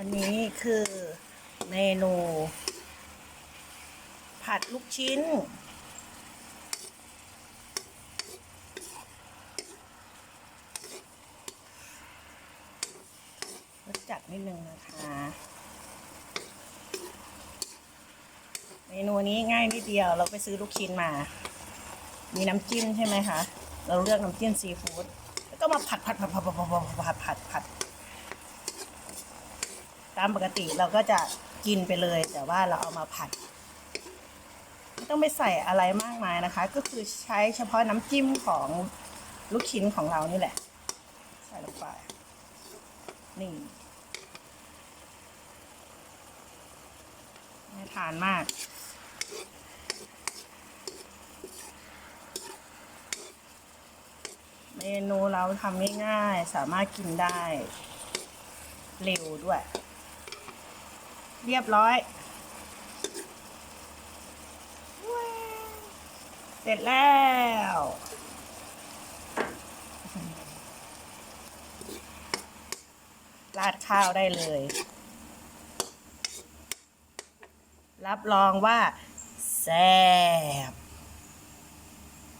วันนี้คือเมนู ผัดลูกชิ้น รสจัดนิดนึงนะคะ เมนูนี้ง่ายนิดเดียวเราไปซื้อลูกชิ้นมา มีน้ำจิ้มใช่ไหมคะ เราเลือกน้ำจิ้มซีฟู้ด แล้วก็มาผัดผัดผัดผัดผัดผัดผัดผัดผัด ตามปกติเราก็จะกินไปเลย แต่ว่าเราเอามาผัดไม่ต้องไปใส่อะไรมากมายนะคะ ก็คือใช้เฉพาะน้ำจิ้มของลูกชิ้นของเรานี่แหละ ใส่ลงไปนี่น่าทานมากเมนูเราทำง่ายๆ สามารถกินได้ เร็วด้วย เรียบร้อย เสร็จแล้ว ราดข้าวได้เลย รับรองว่าแซ่บ